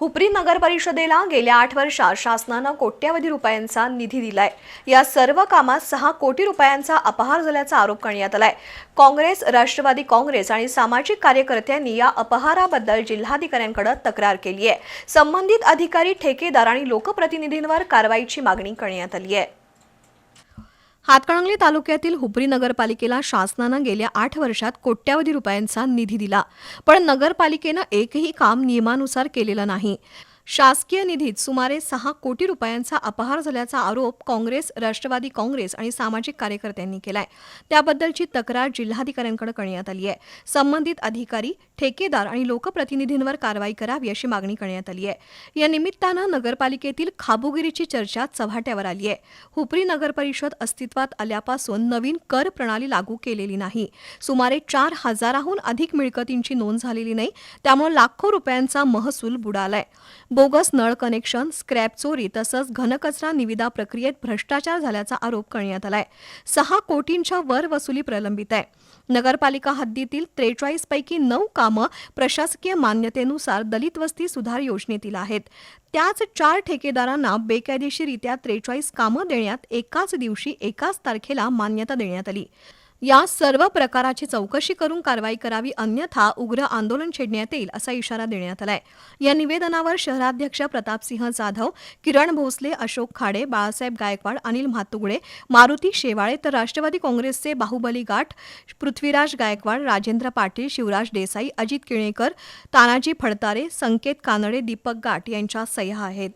हुपरी नगर परिषदेला गेल्या आठ वर्षात शासनानं कोट्यवधी रुपयांचा निधी दिलाय. या सर्व कामात सहा कोटी रुपयांचा अपहार झाल्याचा आरोप करण्यात आलाय. काँग्रेस राष्ट्रवादी काँग्रेस आणि सामाजिक कार्यकर्त्यांनी या अपहाराबद्दल जिल्हाधिकाऱ्यांकडे तक्रार केली आहे संबंधित अधिकारी ठेकेदार आणि लोकप्रतिनिधींवर कारवाईची मागणी करण्यात आली आहे हातकणंगले तालुक्यातील हुपरी नगरपालिकेला शासनानं गेल्या आठ वर्षात कोट्यावधी रुपयांचा निधी दिला. पण नगरपालिकेनं एकही काम नियमानुसार केलेलं नाही. शासकीय निधीत सुमारे सहा कोटी रुपयांचा अपहार झाल्याचा आरोप काँग्रेस राष्ट्रवादी काँग्रेस आणि सामाजिक कार्यकर्त्यांनी केलाय. त्याबद्दलची तक्रार जिल्हाधिकाऱ्यांकडे करण्यात आली आहे. संबंधित अधिकारी ठेकेदार आणि लोकप्रतिनिधींवर कारवाई करावी अशी मागणी करण्यात आली आहे. या निमित्तानं नगरपालिकेतील खाबुगिरीची चर्चा चव्हाट्यावर आली आहे. हुपरी नगरपरिषद अस्तित्वात आल्यापासून नवीन कर प्रणाली लागू केलेली नाही. सुमारे चार हजाराहून अधिक मिळकतींची नोंद झालेली नाही. त्यामुळे लाखो रुपयांचा महसूल बुडालाय. बोगस नळ कनेक्शन स्क्रॅप चोरी तसंच घनकचरा निविदा प्रक्रियेत भ्रष्टाचार झाल्याचा आरोप करण्यात आलाय. सहा कोटींच्या वर वसुली प्रलंबित आहे. नगरपालिका हद्दीतील त्रेचाळीस पैकी नऊ कामं प्रशासकीय मान्यतेनुसार दलित वस्ती सुधार योजनेतील आहेत. त्याच चार ठेकेदारांना बेकायदेशीरित्या त्रेचाळीस कामं देण्यात एकाच दिवशी एकाच तारखेला मान्यता देण्यात आली. या सर्व प्रकाराची चौकशी करून कारवाई करावी अन्यथा उग्र आंदोलन छेडण्यात येईल असा इशारा देण्यात आलाय. या निवेदनावर शहराध्यक्ष प्रतापसिंह जाधव किरण भोसले अशोक खाडे बाळासाहेब गायकवाड अनिल म्हातुगडे मारुती शेवाळे तर राष्ट्रवादी काँग्रेसचे बाहुबली गाठ पृथ्वीराज गायकवाड राजेंद्र पाटील शिवराज देसाई अजित किणेकर तानाजी फडतारे संकेत कानडे दीपक गाठ यांच्या सह्या आहेत.